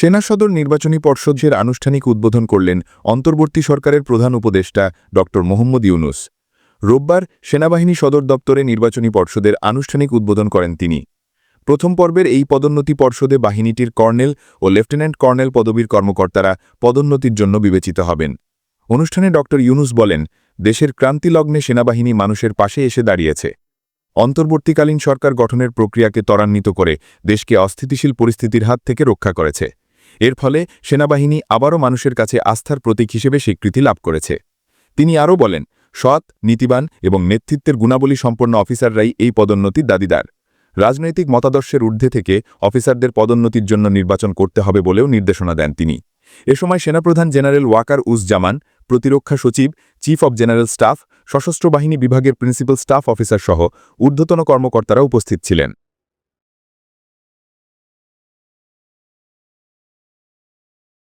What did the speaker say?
সেনা সদর নির্বাচনী পর্ষদের আনুষ্ঠানিক উদ্বোধন করলেন অন্তর্বর্তী সরকারের প্রধান উপদেষ্টা ড মোহাম্মদ ইউনুস। রোববার সেনাবাহিনী সদর দপ্তরে নির্বাচনী পর্ষদের আনুষ্ঠানিক উদ্বোধন করেন তিনি। প্রথম পর্বের এই পদোন্নতি পর্ষদে বাহিনীটির কর্নেল ও লেফটেন্যান্ট কর্নেল পদবীর কর্মকর্তারা পদোন্নতির জন্য বিবেচিত হবেন। অনুষ্ঠানে ড ইউনুস বলেন, দেশের ক্রান্তিলগ্নে সেনাবাহিনী মানুষের পাশে এসে দাঁড়িয়েছে। অন্তর্বর্তীকালীন সরকার গঠনের প্রক্রিয়াকে ত্বরান্বিত করে দেশকে অস্থিতিশীল পরিস্থিতির হাত থেকে রক্ষা করেছে। এর ফলে সেনাবাহিনী আবারও মানুষের কাছে আস্থার প্রতীক হিসেবে স্বীকৃতি লাভ করেছে। তিনি আরও বলেন, সৎ, নীতিবান এবং নেতৃত্বের গুণাবলী সম্পন্ন অফিসাররাই এই পদোন্নতির দাবিদার। রাজনৈতিক মতাদর্শের ঊর্ধ্বে থেকে অফিসারদের পদোন্নতির জন্য নির্বাচন করতে হবে বলেও নির্দেশনা দেন তিনি। এ সময় সেনাপ্রধান জেনারেল ওয়াকার উজ জামান, প্রতিরক্ষা সচিব, চিফ অব জেনারেল স্টাফ, সশস্ত্র বাহিনী বিভাগের প্রিন্সিপাল স্টাফ অফিসার সহ ঊর্ধ্বতন কর্মকর্তারা উপস্থিত ছিলেন।